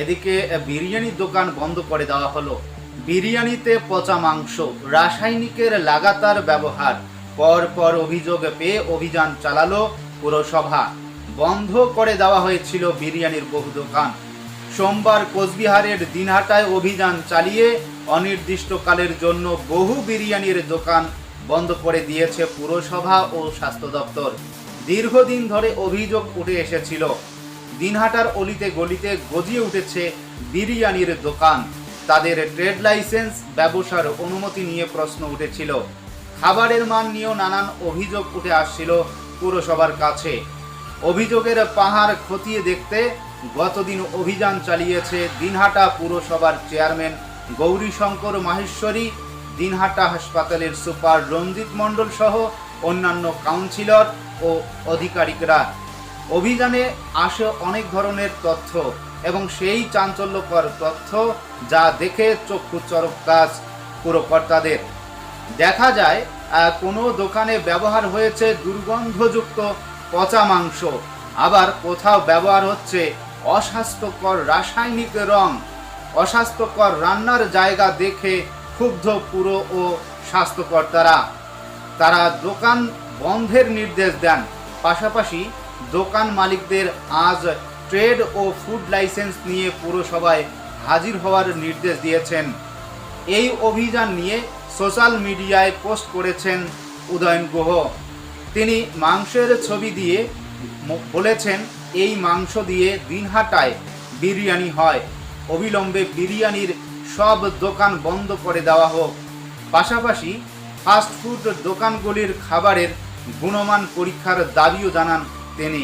এদিকে বিরিয়ানির দোকান বন্ধ করে দেওয়া হলো। বিরিয়ানিতে পচা মাংস, রাসায়নিকের লাগাতার ব্যবহার পর পর অভিযোগ পেয়ে অভিযান চালালো পুরসভা। বন্ধ করে দেওয়া হয়েছিল বিরিয়ানির বহু দোকান। সোমবার কোচবিহারের দিনহাটায় অভিযান চালিয়ে অনির্দিষ্টকালের জন্য বহু বিরিয়ানির দোকান বন্ধ করে দিয়েছে পুরসভা ও স্বাস্থ্য দপ্তর। দীর্ঘদিন ধরে অভিযোগ উঠে এসেছিল দিনহাটার অলিতে গলিতে গজিয়ে উঠেছে বিরিয়ানির দোকান। তাদের ট্রেড লাইসেন্স ব্যবসার অনুমতি নিয়ে প্রশ্ন উঠেছিল। খাবারের মান নিয়েও নানান অভিযোগ উঠে আসছিল পুরসভার কাছে। অভিযোগের পাহাড় খতিয়ে দেখতে গতদিন অভিযান চালিয়েছে দিনহাটা পুরসভার চেয়ারম্যান গৌরীশঙ্কর মাহেশ্বরী। দিনহাটা হাসপাতালের সুপার রঞ্জিত মণ্ডল সহ অন্যান্য কাউন্সিলর ও আধিকারিকরা অভিযানে আসে অনেক ধরনের তথ্য এবং সেই চাঞ্চল্যকর তথ্য যা দেখে চক্ষু চরক কাজ পুরকর্তাদের। দেখা যায় কোনো দোকানে ব্যবহার হয়েছে দুর্গন্ধযুক্ত পচা মাংস। আবার কোথাও ব্যবহার হচ্ছে অস্বাস্থ্যকর রাসায়নিক রং। অস্বাস্থ্যকর রান্নার জায়গা দেখে ক্ষুব্ধ পুরো ও স্বাস্থ্যকর্তারা। তারা দোকান বন্ধের নির্দেশ দেন। পাশাপাশি দোকান মালিকদের আজ ট্রেড ও ফুড লাইসেন্স নিয়ে পুরসভায় হাজির হওয়ার নির্দেশ দিয়েছেন। এই অভিযান নিয়ে সোশ্যাল মিডিয়ায় পোস্ট করেছেন উদয়ন গুহ। তিনি মাংসের ছবি দিয়ে বলেছেন, এই মাংস দিয়ে দিনহাটায় বিরিয়ানি হয়। অবিলম্বে বিরিয়ানির সব দোকান বন্ধ করে দেওয়া হোক। পাশাপাশি ফাস্টফুড দোকানগুলির খাবারের গুণমান পরীক্ষার দাবিও জানান তিনি